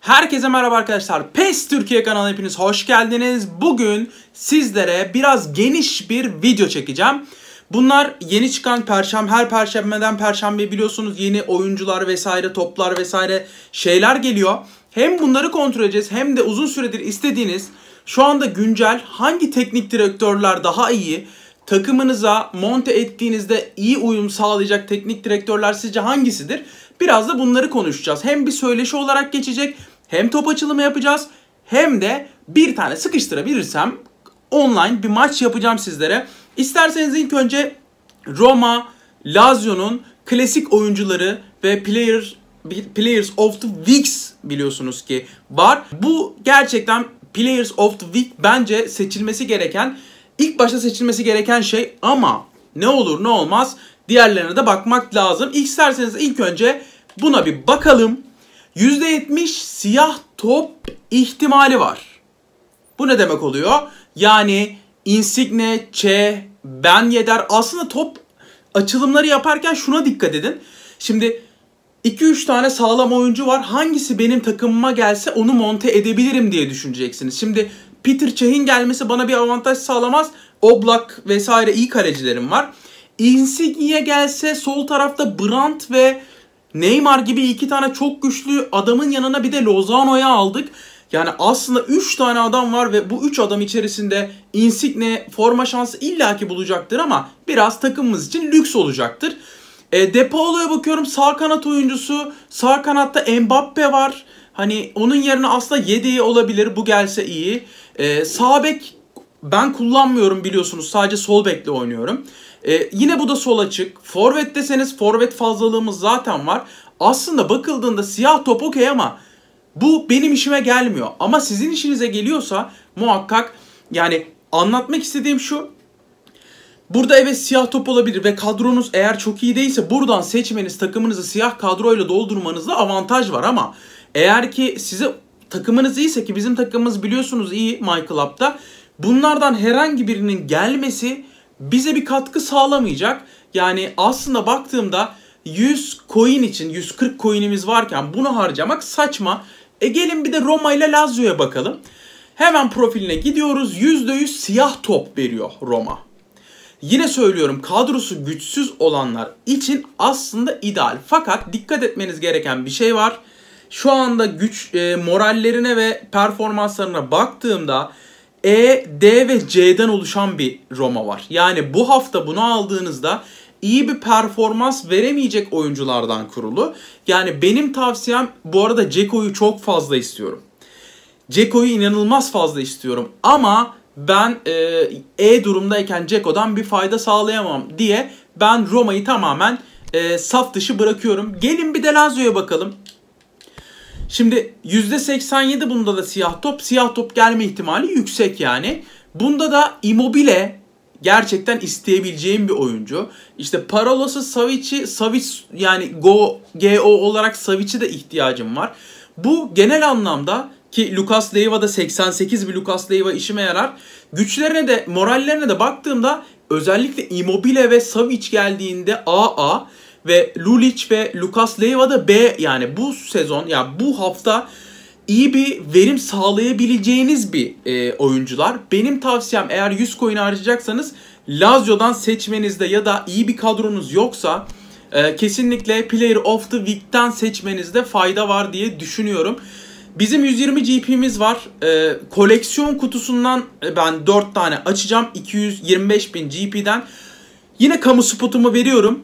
Herkese merhaba arkadaşlar. PES Türkiye kanalına hepiniz hoş geldiniz. Bugün sizlere biraz geniş bir video çekeceğim. Bunlar yeni çıkan perşembe, her perşembeden perşembe biliyorsunuz yeni oyuncular vesaire, toplar vesaire şeyler geliyor. Hem bunları kontrol edeceğiz hem de uzun süredir istediğiniz şu anda güncel hangi teknik direktörler daha iyi, takımınıza monte ettiğinizde iyi uyum sağlayacak teknik direktörler sizce hangisidir? Biraz da bunları konuşacağız. Hem bir söyleşi olarak geçecek hem top açılımı yapacağız hem de bir tane sıkıştırabilirsem online bir maç yapacağım sizlere. İsterseniz ilk önce Roma, Lazio'nun klasik oyuncuları ve player Players of the Weeks biliyorsunuz ki var. Bu gerçekten Players of the Week bence seçilmesi gereken, ilk başta seçilmesi gereken şey ama ne olur ne olmaz diğerlerine de bakmak lazım. İsterseniz ilk önce buna bir bakalım. %70 siyah top ihtimali var. Bu ne demek oluyor? Yani Insigne, Che, Ben Yedder aslında top açılımları yaparken şuna dikkat edin. Şimdi 2-3 tane sağlam oyuncu var. Hangisi benim takımıma gelse onu monte edebilirim diye düşüneceksiniz. Şimdi Peter Cech'in gelmesi bana bir avantaj sağlamaz. Oblak vesaire iyi kalecilerim var. Insigne gelse sol tarafta Brandt ve Neymar gibi iki tane çok güçlü adamın yanına bir de Lozano'yu aldık. Yani aslında 3 tane adam var ve bu 3 adam içerisinde Insigne forma şansı illaki bulacaktır ama biraz takımımız için lüks olacaktır. E, De Paulo'ya bakıyorum sağ kanat oyuncusu. Sağ kanatta Mbappe var. Hani onun yerine aslında yedeği olabilir. Bu gelse iyi. E, sağ bek ben kullanmıyorum biliyorsunuz. Sadece sol bekle oynuyorum. E, yine bu da sol açık. Forvet deseniz forvet fazlalığımız zaten var. Aslında bakıldığında siyah top okey ama bu benim işime gelmiyor. Ama sizin işinize geliyorsa muhakkak yani anlatmak istediğim şu. Burada evet siyah top olabilir ve kadronuz eğer çok iyi değilse buradan seçmeniz takımınızı siyah kadroyla doldurmanızda avantaj var ama eğer ki size takımınız iyiyse ki bizim takımımız biliyorsunuz iyi My Club'da bunlardan herhangi birinin gelmesi bize bir katkı sağlamayacak. Yani aslında baktığımda 100 coin için 140 coin'imiz varken bunu harcamak saçma. E gelin bir de Roma ile Lazio'ya bakalım. Hemen profiline gidiyoruz. %100 siyah top veriyor Roma. Yine söylüyorum kadrosu güçsüz olanlar için aslında ideal. Fakat dikkat etmeniz gereken bir şey var. Şu anda güç e, morallerine ve performanslarına baktığımda E, D ve C'den oluşan bir Roma var. Yani bu hafta bunu aldığınızda iyi bir performans veremeyecek oyunculardan kurulu. Yani benim tavsiyem bu arada Ceko'yu çok fazla istiyorum. Ceko'yu inanılmaz fazla istiyorum ama ben e, e durumdayken Ceko'dan bir fayda sağlayamam diye ben Roma'yı tamamen e, saf dışı bırakıyorum. Gelin bir de Lazio'ya bakalım. Şimdi %87 bunda da siyah top. Siyah top gelme ihtimali yüksek yani. Bunda da Immobile gerçekten isteyebileceğim bir oyuncu. İşte Parolos'u, Savic'i, Savic yani Go, GO olarak Savic'i de ihtiyacım var. Bu genel anlamda ki Lucas Leiva 88 bir Lucas Leiva işime yarar. Güçlerine de morallerine de baktığımda özellikle Immobile ve Savic geldiğinde AA ve Lulic ve Lucas Leiva da B yani bu sezon ya yani bu hafta iyi bir verim sağlayabileceğiniz bir e, oyuncular. Benim tavsiyem eğer 100 coin harcayacaksanız Lazio'dan seçmenizde ya da iyi bir kadronuz yoksa e, kesinlikle Player of the Week'ten seçmenizde fayda var diye düşünüyorum. Bizim 120 GP'miz var. E, koleksiyon kutusundan e, ben 4 tane açacağım. 225 bin GP'den. Yine kamu spotumu veriyorum.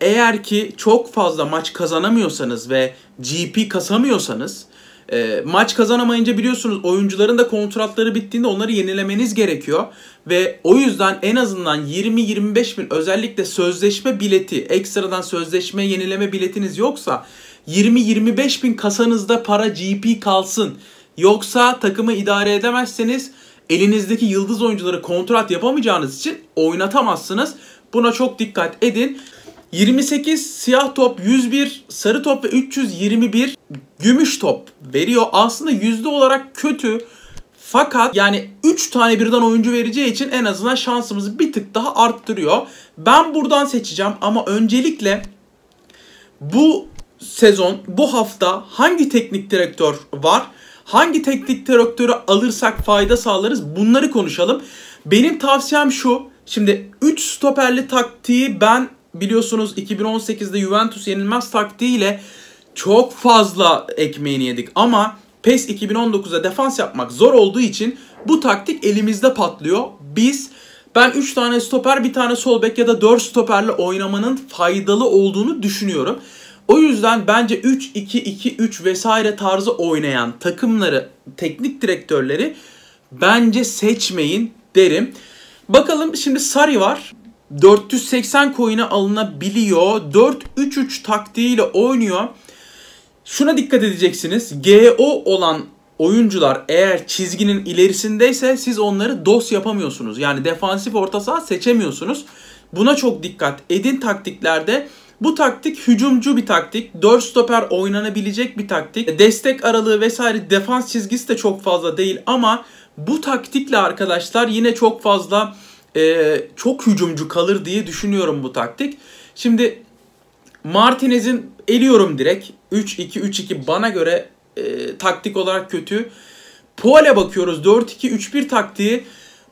Eğer ki çok fazla maç kazanamıyorsanız ve GP kasamıyorsanız e, maç kazanamayınca biliyorsunuz oyuncuların da kontratları bittiğinde onları yenilemeniz gerekiyor. Ve o yüzden en azından 20-25 bin özellikle sözleşme bileti, ekstradan sözleşme yenileme biletiniz yoksa 20-25 bin kasanızda para GP kalsın. Yoksa takımı idare edemezseniz elinizdeki yıldız oyuncuları kontrat yapamayacağınız için oynatamazsınız. Buna çok dikkat edin. 28 siyah top, 101 sarı top ve 321 gümüş top veriyor. Aslında yüzde olarak kötü. Fakat yani 3 tane birden oyuncu vereceği için en azından şansımızı bir tık daha arttırıyor. Ben buradan seçeceğim ama öncelikle bu sezon, bu hafta hangi teknik direktör var? Hangi teknik direktörü alırsak fayda sağlarız? Bunları konuşalım. Benim tavsiyem şu. Şimdi 3 stoperli taktiği ben biliyorsunuz 2018'de Juventus yenilmez taktiğiyle çok fazla ekmeğini yedik ama PES 2019'da defans yapmak zor olduğu için bu taktik elimizde patlıyor. Biz ben 3 tane stoper, bir tane sol bek ya da 4 stoperle oynamanın faydalı olduğunu düşünüyorum. O yüzden bence 3-2-2-3 vesaire tarzı oynayan takımları, teknik direktörleri bence seçmeyin derim. Bakalım şimdi Sari var. 480 coin'e alınabiliyor. 4-3-3 taktiğiyle oynuyor. Şuna dikkat edeceksiniz. GO olan oyuncular eğer çizginin ilerisindeyse siz onları dos yapamıyorsunuz. Yani defansif orta saha seçemiyorsunuz. Buna çok dikkat edin taktiklerde. Bu taktik hücumcu bir taktik. 4 stoper oynanabilecek bir taktik. Destek aralığı vesaire defans çizgisi de çok fazla değil ama bu taktikle arkadaşlar yine çok fazla e, çok hücumcu kalır diye düşünüyorum bu taktik. Şimdi Martinez'in eliyorum direkt. 3-2-3-2 bana göre e, taktik olarak kötü. Poal'e bakıyoruz. 4-2-3-1 taktiği.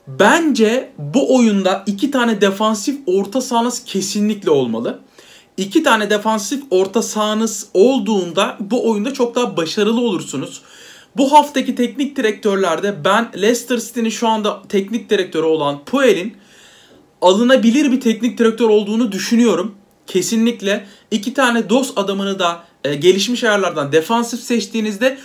Bence bu oyunda iki tane defansif orta sahanız kesinlikle olmalı. İki tane defansif orta sahanız olduğunda bu oyunda çok daha başarılı olursunuz. Bu haftaki teknik direktörlerde ben Leicester City'nin şu anda teknik direktörü olan Puel'in alınabilir bir teknik direktör olduğunu düşünüyorum. Kesinlikle iki tane DOS adamını da e, gelişmiş ayarlardan defansif seçtiğinizde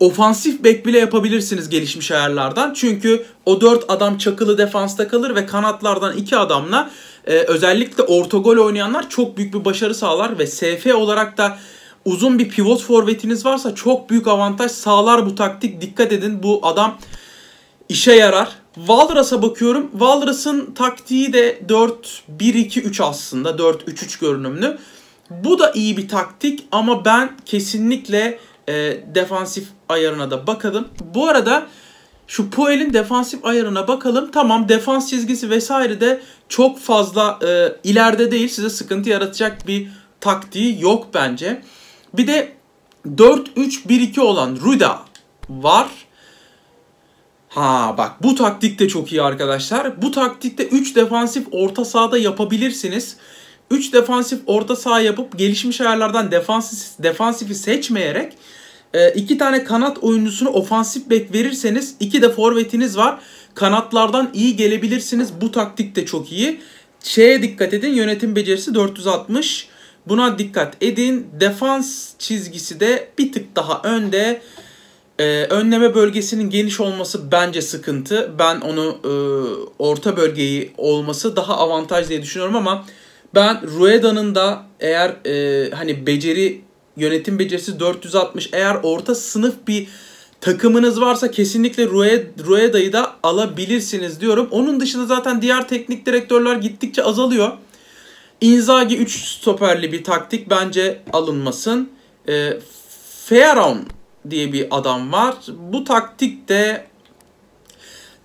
ofansif bek bile yapabilirsiniz gelişmiş ayarlardan. Çünkü o 4 adam çakılı defansta kalır ve kanatlardan 2 adamla e, özellikle orta gol oynayanlar çok büyük bir başarı sağlar ve SF olarak da uzun bir pivot forvetiniz varsa çok büyük avantaj sağlar bu taktik. Dikkat edin bu adam işe yarar. Walrus'a bakıyorum. Walrus'ın taktiği de 4-1-2-3 aslında. 4-3-3 görünümlü. Bu da iyi bir taktik ama ben kesinlikle e, defansif ayarına da bakalım. Bu arada şu Puel'in defansif ayarına bakalım. Tamam defans çizgisi vesaire de çok fazla e, ileride değil. Size sıkıntı yaratacak bir taktiği yok bence. Bir de 4-3-1-2 olan Ruda var. Ha bak bu taktik de çok iyi arkadaşlar. Bu taktikte 3 defansif orta sahada yapabilirsiniz. 3 defansif orta saha yapıp gelişmiş ayarlardan defansif, defansifi seçmeyerek e, iki tane kanat oyuncusunu ofansif bek verirseniz iki de forvetiniz var. Kanatlardan iyi gelebilirsiniz. Bu taktik de çok iyi. Şeye dikkat edin yönetim becerisi 460. Buna dikkat edin. Defans çizgisi de bir tık daha önde. Ee, önleme bölgesinin geniş olması bence sıkıntı. Ben onu e, orta bölgeyi olması daha avantaj diye düşünüyorum ama ben Rueda'nın da eğer e, hani beceri yönetim becerisi 460 eğer orta sınıf bir takımınız varsa kesinlikle Rueda'yı da alabilirsiniz diyorum. Onun dışında zaten diğer teknik direktörler gittikçe azalıyor. Inzaghi 3 stoperli bir taktik bence alınmasın. E, Fearon diye bir adam var. Bu taktik de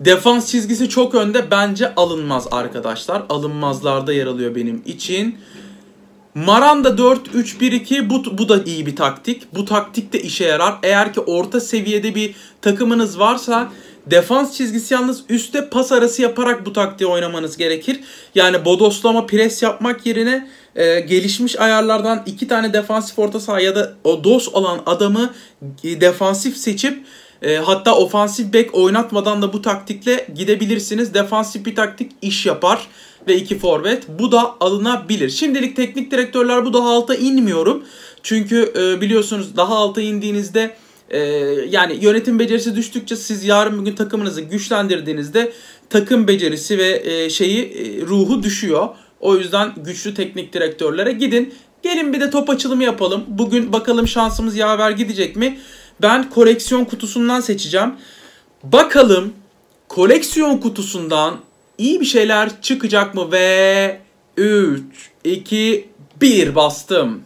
defans çizgisi çok önde bence alınmaz arkadaşlar. Alınmazlarda yer alıyor benim için. Maranda 4-3-1-2 bu, bu da iyi bir taktik. Bu taktik de işe yarar. Eğer ki orta seviyede bir takımınız varsa defans çizgisi yalnız üstte pas arası yaparak bu taktiği oynamanız gerekir. Yani bodoslama pres yapmak yerine e, gelişmiş ayarlardan iki tane defansif orta saha ya da o dos olan adamı e, defansif seçip e, hatta ofansif bek oynatmadan da bu taktikle gidebilirsiniz. Defansif bir taktik iş yapar ve iki forvet. Bu da alınabilir. Şimdilik teknik direktörler bu daha alta inmiyorum. Çünkü e, biliyorsunuz daha alta indiğinizde e, yani yönetim becerisi düştükçe siz yarın bugün takımınızı güçlendirdiğinizde takım becerisi ve e, şeyi e, ruhu düşüyor. O yüzden güçlü teknik direktörlere gidin. Gelin bir de top açılımı yapalım. Bugün bakalım şansımız yaver gidecek mi? Ben koleksiyon kutusundan seçeceğim. Bakalım koleksiyon kutusundan iyi bir şeyler çıkacak mı? Ve 3, 2, 1 bastım.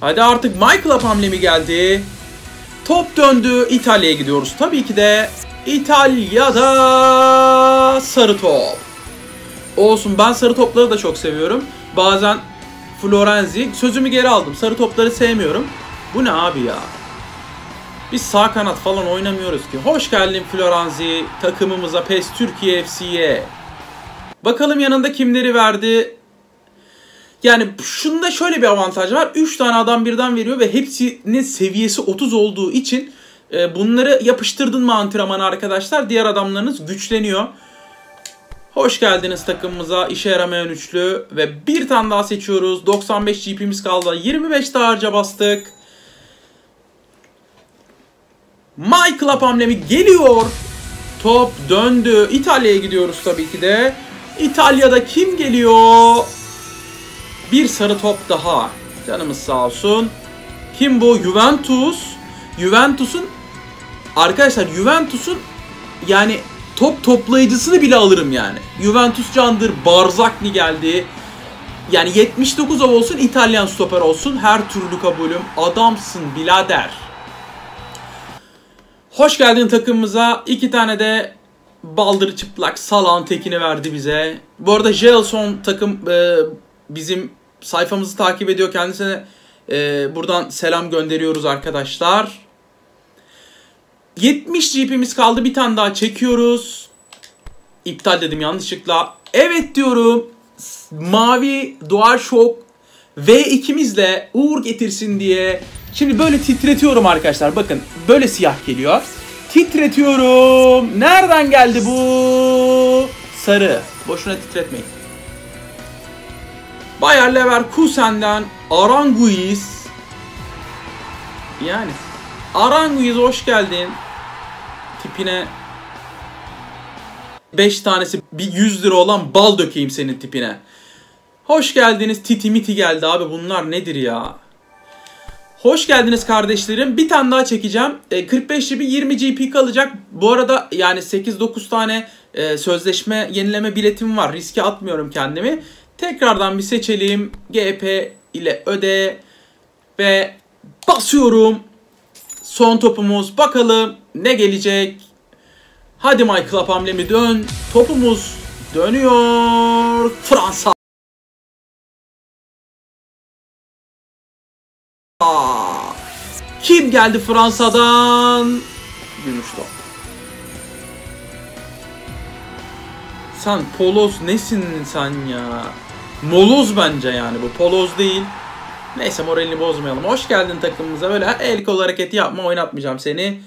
Hadi artık Michael hamle mi geldi? Top döndü. İtalya'ya gidiyoruz. Tabii ki de İtalya'da sarı top. Olsun ben sarı topları da çok seviyorum. Bazen Florenzi. Sözümü geri aldım. Sarı topları sevmiyorum. Bu ne abi ya? Biz sağ kanat falan oynamıyoruz ki. Hoş geldin Florenzi takımımıza PES Türkiye FC'ye. Bakalım yanında kimleri verdi. Yani şunda şöyle bir avantaj var. 3 tane adam birden veriyor ve hepsinin seviyesi 30 olduğu için e, bunları yapıştırdın mı antrenmana arkadaşlar diğer adamlarınız güçleniyor. Hoş geldiniz takımımıza. İşe yaramayan üçlü ve bir tane daha seçiyoruz. 95 GP'miz kaldı. 25 daha harca bastık. My Club hamlemi geliyor. Top döndü. İtalya'ya gidiyoruz tabii ki de. İtalya'da kim geliyor? Bir sarı top daha. Canımız sağ olsun. Kim bu? Juventus. Juventus'un arkadaşlar Juventus'un yani top toplayıcısını bile alırım yani. Juventus candır. Barzakli geldi. Yani 79 av olsun İtalyan stoper olsun her türlü kabulüm. Adamsın bilader. Hoş geldin takımımıza. İki tane de baldırı çıplak Salan tekini verdi bize. Bu arada Gelson takım e, bizim sayfamızı takip ediyor. Kendisine e, buradan selam gönderiyoruz arkadaşlar. 70 GP'miz kaldı. Bir tane daha çekiyoruz. İptal dedim yanlışlıkla. Evet diyorum. Mavi DualShock V2'mizle uğur getirsin diye. Şimdi böyle titretiyorum arkadaşlar. Bakın böyle siyah geliyor. Titretiyorum. Nereden geldi bu? Sarı. Boşuna titretmeyin. Bayer Leverkusen'den Aranguiz. Yani Aranguiz hoş geldin. Tipine 5 tanesi bir 100 lira olan bal dökeyim senin tipine. Hoş geldiniz. Titi miti geldi abi. Bunlar nedir ya? Hoş geldiniz kardeşlerim. Bir tane daha çekeceğim. E, 45 GB 20 GP kalacak. Bu arada yani 8-9 tane e, sözleşme yenileme biletim var. Riske atmıyorum kendimi. Tekrardan bir seçelim. GP ile öde. Ve basıyorum. Son topumuz. Bakalım ne gelecek. Hadi My Club hamlemi dön. Topumuz dönüyor. Fransa. Kim geldi Fransa'dan? Gümüş top. Sen Poloz nesin sen ya? Moloz bence yani bu. Poloz değil. Neyse moralini bozmayalım. Hoş geldin takımımıza. Böyle el kol hareketi yapma oynatmayacağım seni.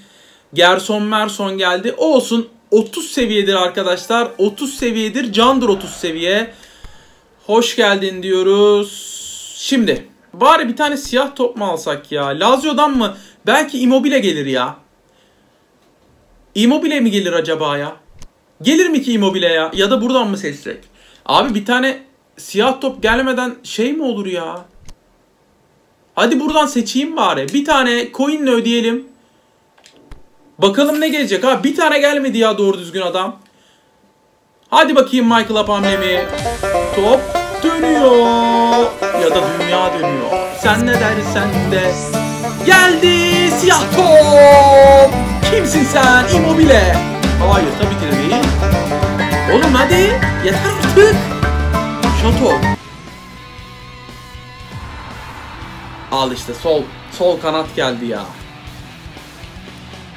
Gerson Merson geldi. Olsun 30 seviyedir arkadaşlar. 30 seviyedir. Candır 30 seviye. Hoş geldin diyoruz. Şimdi bari bir tane siyah top mu alsak ya? Lazio'dan mı? Belki Immobile gelir ya. Immobile mi gelir acaba ya? Gelir mi ki Immobile ya? Ya da buradan mı seçsek? Abi bir tane siyah top gelmeden şey mi olur ya? Hadi buradan seçeyim bari. Bir tane coin'le ödeyelim. Bakalım ne gelecek ha. Bir tane gelmedi ya doğru düzgün adam. Hadi bakayım Michael Up. Top dönüyor. Ya da dünya dönüyor. Sen ne dersen de. Geldi siyah top. Kimsin sen? Immobile. Hayır tabii ki de değil. Oğlum hadi. Yeter artık. Şato. Al işte sol sol kanat geldi ya.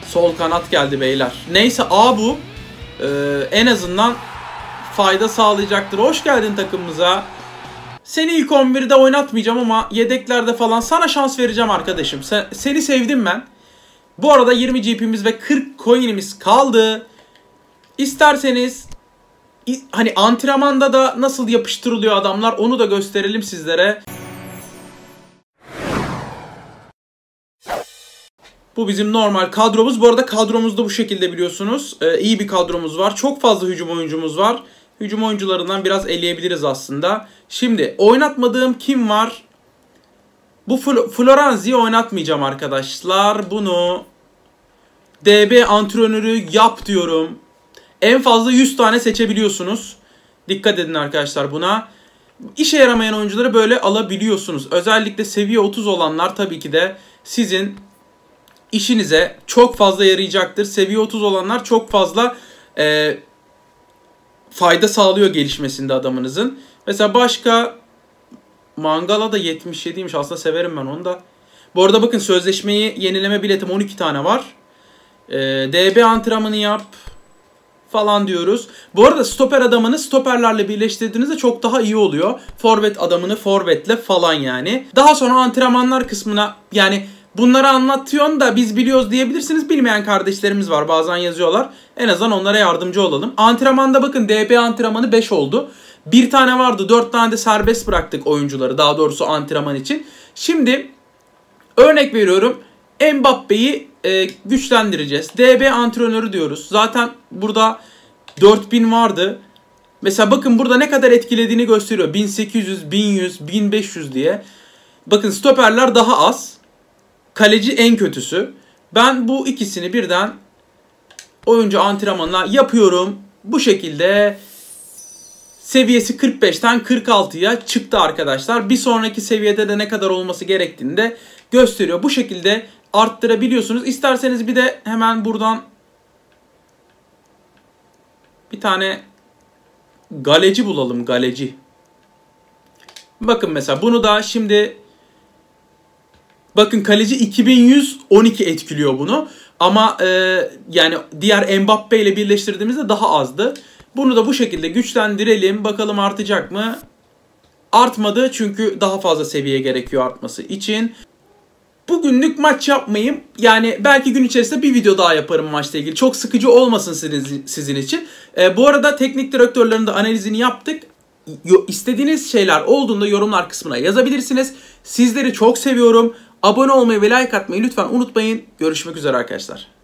Sol kanat geldi beyler. Neyse A bu. Ee, en azından fayda sağlayacaktır. Hoş geldin takımımıza. Seni ilk 11'de oynatmayacağım ama yedeklerde falan sana şans vereceğim arkadaşım. Sen, seni sevdim ben. Bu arada 20 GP'miz ve 40 coin'imiz kaldı. İsterseniz hani antrenmanda da nasıl yapıştırılıyor adamlar onu da gösterelim sizlere. Bu bizim normal kadromuz. Bu arada kadromuz da bu şekilde biliyorsunuz. Ee, iyi bir kadromuz var. Çok fazla hücum oyuncumuz var. Hücum oyuncularından biraz eleyebiliriz aslında. Şimdi oynatmadığım kim var? Bu Fl Florenzi'yi oynatmayacağım arkadaşlar. Bunu DB antrenörü yap diyorum. En fazla 100 tane seçebiliyorsunuz. Dikkat edin arkadaşlar buna. İşe yaramayan oyuncuları böyle alabiliyorsunuz. Özellikle seviye 30 olanlar tabii ki de sizin işinize çok fazla yarayacaktır. Seviye 30 olanlar çok fazla e, fayda sağlıyor gelişmesinde adamınızın. Mesela başka Mangala da 77'ymiş. Aslında severim ben onu da. Bu arada bakın sözleşmeyi yenileme biletim 12 tane var. Ee, DB antrenmanı yap falan diyoruz. Bu arada stoper adamını stoperlerle birleştirdiğinizde çok daha iyi oluyor. Forvet adamını forvetle falan yani. Daha sonra antrenmanlar kısmına yani bunları anlatıyorsun da biz biliyoruz diyebilirsiniz. Bilmeyen kardeşlerimiz var bazen yazıyorlar. En azından onlara yardımcı olalım. Antrenmanda bakın DB antrenmanı 5 oldu. Bir tane vardı. Dört tane de serbest bıraktık oyuncuları. Daha doğrusu antrenman için. Şimdi örnek veriyorum. Mbappe'yi e, güçlendireceğiz. DB antrenörü diyoruz. Zaten burada 4000 vardı. Mesela bakın burada ne kadar etkilediğini gösteriyor. 1800, 1100, 1500 diye. Bakın stoperler daha az. Kaleci en kötüsü. Ben bu ikisini birden oyuncu antrenmanına yapıyorum. Bu şekilde seviyesi 45'ten 46'ya çıktı arkadaşlar. Bir sonraki seviyede de ne kadar olması gerektiğini de gösteriyor. Bu şekilde arttırabiliyorsunuz. İsterseniz bir de hemen buradan bir tane galeci bulalım. Galeci. Bakın mesela bunu da şimdi bakın kaleci 2112 etkiliyor bunu. Ama e, yani diğer Mbappe ile birleştirdiğimizde daha azdı. Bunu da bu şekilde güçlendirelim. Bakalım artacak mı? Artmadı çünkü daha fazla seviye gerekiyor artması için. Bugünlük maç yapmayayım. Yani belki gün içerisinde bir video daha yaparım maçla ilgili. Çok sıkıcı olmasın sizin, sizin için. Ee, bu arada teknik direktörlerin de analizini yaptık. Yo, istediğiniz şeyler olduğunda yorumlar kısmına yazabilirsiniz. Sizleri çok seviyorum. Abone olmayı ve like atmayı lütfen unutmayın. Görüşmek üzere arkadaşlar.